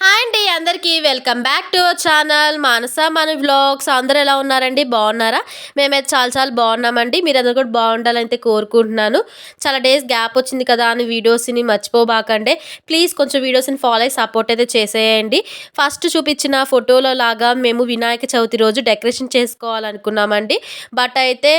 Hi అండి అందరికీ welcome back to our channel Manasa మన వ్లాగ్స్. అందరూ ఎలా ఉన్నారండి? బాగున్నారా? మేమైతే చాలా చాలా బాగున్నామండి. మీరు అందరు కూడా బాగుండాలని అయితే కోరుకుంటున్నాను. చాలా డేస్ గ్యాప్ వచ్చింది కదా అని వీడియోస్ని మర్చిపోబాకండి. ప్లీజ్ కొంచెం వీడియోస్ని ఫాలో అయ్యి సపోర్ట్ అయితే చేసేయండి. ఫస్ట్ చూపించిన ఫోటోలో లాగా మేము వినాయక చవితి రోజు డెకరేషన్ చేసుకోవాలనుకున్నామండి. బట్ అయితే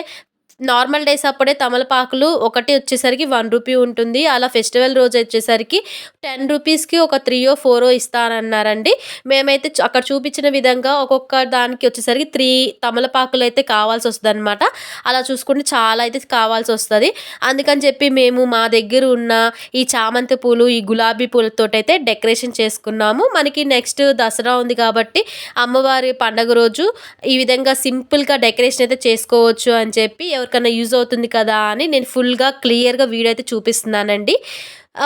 నార్మల్ డేస్ అప్పుడే తమలపాకులు ఒకటి వచ్చేసరికి వన్ రూపీ ఉంటుంది. అలా ఫెస్టివల్ రోజు వచ్చేసరికి టెన్ రూపీస్కి ఒక త్రీయో ఫోరో ఇస్తానన్నారండి. మేమైతే అక్కడ చూపించిన విధంగా ఒక్కొక్క దానికి వచ్చేసరికి త్రీ తమలపాకులు అయితే కావాల్సి వస్తుంది అనమాట అలా చూసుకుంటే చాలా అయితే కావాల్సి వస్తుంది. అందుకని చెప్పి మేము మా దగ్గర ఉన్న ఈ చామంతి పూలు ఈ గులాబీ పూలతో అయితే డెకరేషన్ చేసుకున్నాము. మనకి నెక్స్ట్ దసరా ఉంది కాబట్టి అమ్మవారి పండగ రోజు ఈ విధంగా సింపుల్గా డెకరేషన్ అయితే చేసుకోవచ్చు అని చెప్పి ఎవరికైనా యూజ్ అవుతుంది కదా అని నేను ఫుల్గా క్లియర్గా వీడియో అయితే చూపిస్తున్నానండి.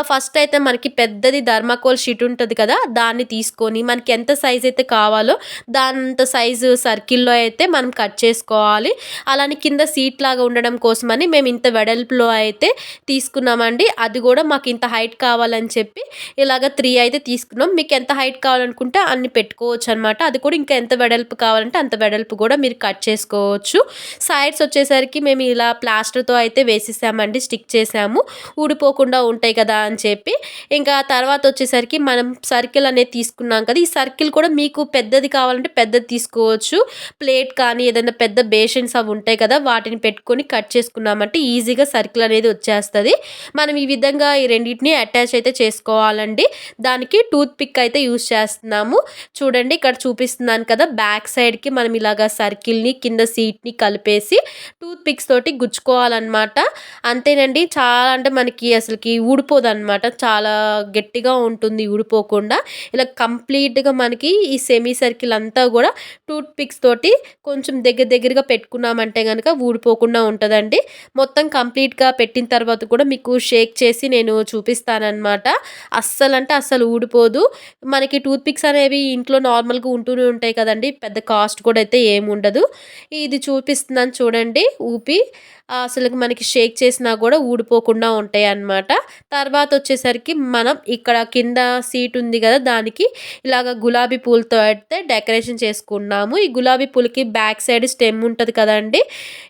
ఫస్ట్ అయితే మనకి పెద్దది ధర్మాకోల్ షీట్ ఉంటుంది కదా దాన్ని తీసుకొని మనకి ఎంత సైజ్ అయితే కావాలో దాంత సైజు సర్కిల్లో అయితే మనం కట్ చేసుకోవాలి. అలానే కింద సీట్ లాగా ఉండడం కోసమని మేము ఇంత వెడల్పులో అయితే తీసుకున్నామండి. అది కూడా మాకు ఇంత హైట్ కావాలని చెప్పి ఇలాగ త్రీ అయితే తీసుకున్నాం. మీకు ఎంత హైట్ కావాలనుకుంటే అన్ని పెట్టుకోవచ్చు అనమాట అది కూడా ఇంకా ఎంత వెడల్పు కావాలంటే అంత వెడల్పు కూడా మీరు కట్ చేసుకోవచ్చు. సైడ్స్ వచ్చేసరికి మేము ఇలా ప్లాస్టర్తో అయితే వేసేసామండి స్టిక్ చేసాము. ఊడిపోకుండా ఉంటాయి కదా అని చెప్పి ఇంకా తర్వాత వచ్చేసరికి మనం సర్కిల్ అనేది తీసుకున్నాం కదా ఈ సర్కిల్ కూడా మీకు పెద్దది కావాలంటే పెద్దది తీసుకోవచ్చు. ప్లేట్ కానీ ఏదైనా పెద్ద బేషన్స్ అవి ఉంటాయి కదా వాటిని పెట్టుకొని కట్ చేసుకున్నామంటే ఈజీగా సర్కిల్ అనేది వచ్చేస్తుంది. మనం ఈ విధంగా ఈ రెండింటిని అటాచ్ అయితే చేసుకోవాలండి. దానికి టూత్ పిక్ అయితే యూస్ చేస్తున్నాము. చూడండి ఇక్కడ చూపిస్తున్నాను కదా బ్యాక్ సైడ్కి మనం ఇలాగా సర్కిల్ని కింద సీట్ని కలిపేసి టూత్ పిక్స్ తోటి గుచ్చుకోవాలన్నమాట. అంతేనండి చాలా అంటే మనకి అసలుకి ఊడిపోదు. అనమాట చాలా గట్టిగా ఉంటుంది ఊడిపోకుండా. ఇలా కంప్లీట్గా మనకి ఈ సెమీ సర్కిల్ అంతా కూడా టూత్ పిక్స్ తోటి కొంచెం దగ్గర దగ్గరగా పెట్టుకున్నామంటే కనుక ఊడిపోకుండా ఉంటుందండి. మొత్తం కంప్లీట్గా పెట్టిన తర్వాత కూడా మీకు షేక్ చేసి నేను చూపిస్తానన్నమాట. అస్సలు అంటే అస్సలు ఊడిపోదు. మనకి టూత్ పిక్స్ అనేవి ఇంట్లో నార్మల్గా ఉంటూనే ఉంటాయి కదండి. పెద్ద కాస్ట్ కూడా అయితే ఏమి ఉండదు ఇది చూపిస్తున్నాను చూడండి ఊపి. అసలు మనకి షేక్ చేసినా కూడా ఊడిపోకుండా ఉంటాయి అన్నమాట. తర్వాత వచ్చేసరికి మనం ఇక్కడ కింద సీట్ ఉంది కదా దానికి ఇలాగ గులాబీ పూలతో అయితే డెకరేషన్ చేసుకున్నాము. ఈ గులాబీ పూలకి బ్యాక్ సైడ్ స్టెమ్ ఉంటుంది కదండి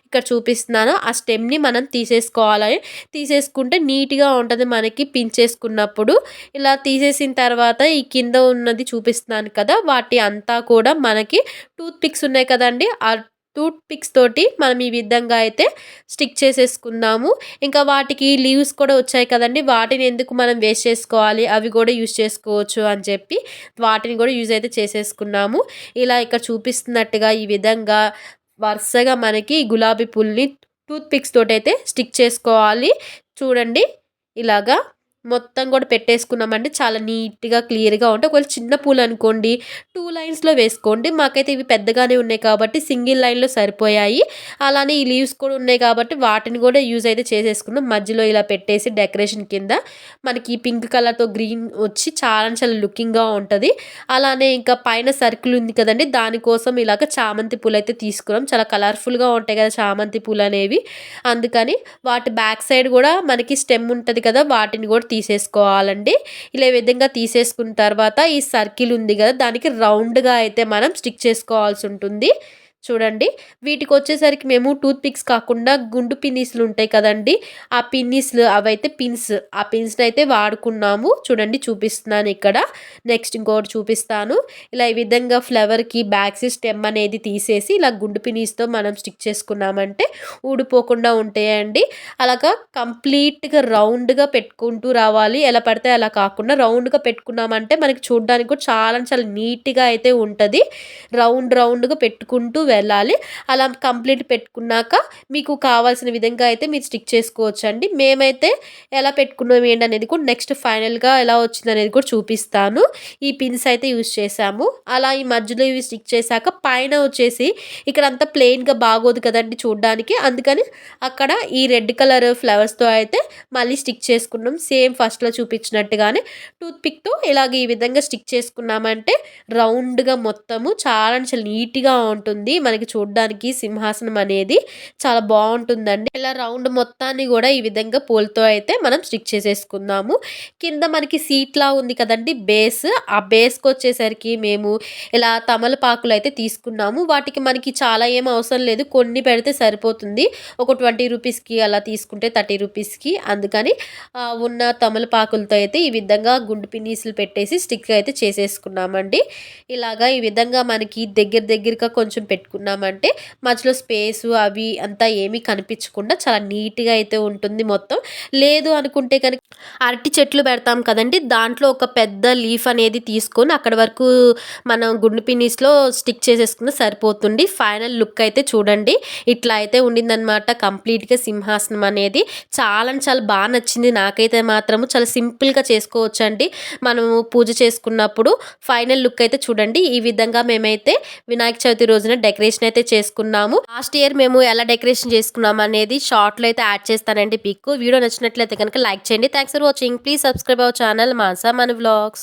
ఇక్కడ చూపిస్తున్నాను. ఆ స్టెమ్ని మనం తీసేసుకోవాలి. తీసేసుకుంటే నీట్గా ఉంటుంది మనకి పించేసుకున్నప్పుడు. ఇలా తీసేసిన తర్వాత ఈ కింద ఉన్నది చూపిస్తున్నాను కదా వాటి అంతా కూడా మనకి టూత్ పిక్స్ ఉన్నాయి కదండి ఆ టూత్ పిక్స్ తోటి మనం ఈ విధంగా అయితే స్టిక్ చేసేసుకుందాము. ఇంకా వాటికి లీవ్స్ కూడా వచ్చాయి కదండి. వాటిని ఎందుకు మనం వేస్ట్ చేసుకోవాలి? అవి కూడా యూజ్ చేసుకోవచ్చు అని చెప్పి వాటిని కూడా యూజ్ అయితే చేసేసుకున్నాము. ఇలా ఇక్కడ చూపిస్తున్నట్టుగా ఈ విధంగా వరుసగా మనకి గులాబీ పూల్ని టూత్ పిక్స్ తోటి అయితే స్టిక్ చేసుకోవాలి. చూడండి ఇలాగా మొత్తం కూడా పెట్టేసుకున్నామండి. చాలా నీట్గా క్లియర్గా ఉంటాయి ఒకవేళ చిన్న పూలు అనుకోండి టూ లైన్స్లో వేసుకోండి. మాకైతే ఇవి పెద్దగానే ఉన్నాయి కాబట్టి సింగిల్ లైన్లో సరిపోయాయి. అలానే ఈ లీవ్స్ కూడా ఉన్నాయి కాబట్టి వాటిని కూడా యూజ్ అయితే చేసేసుకున్నాం. మధ్యలో ఇలా పెట్టేసి డెకరేషన్ కింద మనకి పింక్ కలర్తో గ్రీన్ వచ్చి చాలా చాలా లుకింగ్గా ఉంటుంది. అలానే ఇంకా పైన సర్కిల్ ఉంది కదండి దానికోసం ఇలాగ చామంతి పూలు అయితే తీసుకున్నాం. చాలా కలర్ఫుల్గా ఉంటాయి కదా చామంతి పూలు అనేవి. అందుకని వాటి బ్యాక్ సైడ్ కూడా మనకి స్టెమ్ ఉంటుంది కదా వాటిని కూడా తీసేసుకోవాలండి. ఇలా ఈ విధంగా తీసేసుకున్న తర్వాత ఈ సర్కిల్ ఉంది కదా దానికి రౌండ్గా అయితే మనం స్టిక్ చేసుకోవాల్సి ఉంటుంది. చూడండి. వీటికి వచ్చేసరికి మేము టూత్ పిక్స్ కాకుండా గుండు పిన్నీస్లు ఉంటాయి కదండి. ఆ పిన్నీస్లు అవైతే పిన్స్. ఆ పిన్స్ని అయితే వాడుకున్నాము. చూడండి చూపిస్తున్నాను ఇక్కడ. నెక్స్ట్ ఇంకోటి చూపిస్తాను. ఇలా ఈ విధంగా ఫ్లవర్కి బ్యాక్స్ స్టెమ్ అనేది తీసేసి ఇలా గుండు పిన్నీస్తో మనం స్టిక్ చేసుకున్నామంటే ఊడిపోకుండా ఉంటాయండి. అలాగా కంప్లీట్గా రౌండ్గా పెట్టుకుంటూ రావాలి. ఎలా పడితే అలా కాకుండా రౌండ్గా పెట్టుకున్నామంటే మనకి చూడడానికి కూడా చాలా చాలా నీట్గా అయితే ఉంటుంది. రౌండ్ రౌండ్గా పెట్టుకుంటూ వెళ్ళాలి. అలా కంప్లీట్ పెట్టుకున్నాక మీకు కావాల్సిన విధంగా అయితే మీరు స్టిక్ చేసుకోవచ్చు అండి మేమైతే ఎలా పెట్టుకున్నాం ఏంటి అనేది కూడా నెక్స్ట్ ఫైనల్గా ఎలా వచ్చింది అనేది కూడా చూపిస్తాను. ఈ పిన్స్ అయితే యూస్ చేసాము అలా ఈ మధ్యలో ఇవి స్టిక్ చేశాక పైన వచ్చేసి ఇక్కడ అంతా ప్లెయిన్గా బాగోదు కదండి చూడడానికి. అందుకని అక్కడ ఈ రెడ్ కలర్ ఫ్లవర్స్తో అయితే మళ్ళీ స్టిక్ చేసుకున్నాం. సేమ్ ఫస్ట్లో చూపించినట్టుగానే టూత్ పిక్తో ఇలాగ ఈ విధంగా స్టిక్ చేసుకున్నామంటే రౌండ్‌గా మొత్తము చాలా చాలా నీట్‌గా ఉంటుంది. మనకి చూడడానికి సింహాసనం అనేది చాలా బాగుంటుందండి ఇలా రౌండ్ మొత్తాన్ని కూడా ఈ విధంగా పూలతో అయితే మనం స్టిక్ చేసేసుకుందాము. కింద మనకి సీట్‌లా ఉంది కదండి బేస్. ఆ బేస్‌కొచ్చేసరికి మేము ఇలా తమలపాకులు అయితే తీసుకున్నాము. వాటికి మనకి చాలా ఏం అవసరం లేదు. కొన్ని పెడితే సరిపోతుంది. ఒక 20 రూపీస్‌కి అలా తీసుకుంటే 30 రూపీస్‌కి అందుకని ఉన్న తమలపాకులతో అయితే ఈ విధంగా గుండు పిన్నీసులు పెట్టేసి స్టిక్ అయితే చేసేసుకున్నామండి. ఇలాగా ఈ విధంగా మనకి దగ్గర దగ్గరగా కొంచెం పెట్టుకున్నామంటే మధ్యలో స్పేసు అవి అంతా ఏమీ కనిపించకుండా చాలా నీట్‌గా అయితే ఉంటుంది మొత్తం. లేదు అనుకుంటే కనుక అరటి చెట్లు పెడతాం కదండి దాంట్లో ఒక పెద్ద లీఫ్ అనేది తీసుకొని అక్కడ వరకు మనం గుండు పిన్నీస్‌లో స్టిక్ చేసేసుకున్న సరిపోతుంది. ఫైనల్ లుక్ అయితే చూడండి. ఇట్లా అయితే ఉండిందనమాట కంప్లీట్‌గా సింహాసనం అనేది. చాలా అంటే చాలా బాగా నచ్చింది నాకైతే మాత్రము. చాలా సింపుల్‌గా చేసుకోవచ్చండి. మనము పూజ చేసుకున్నప్పుడు ఫైనల్ లుక్ అయితే చూడండి. ఈ విధంగా మేమైతే వినాయక చవితి రోజున డెకరేషన్ అయితే చేసుకున్నాము. లాస్ట్ ఇయర్ మేము ఎలా డెకరేషన్ చేసుకున్నాం అనేది షార్ట్లో అయితే యాడ్ చేస్తానండి పిక్. వీడియో నచ్చినట్లయితే కనుక లైక్ చేయండి. Thanks for watching. Please subscribe our channel Mansa మన వ్లాగ్స్.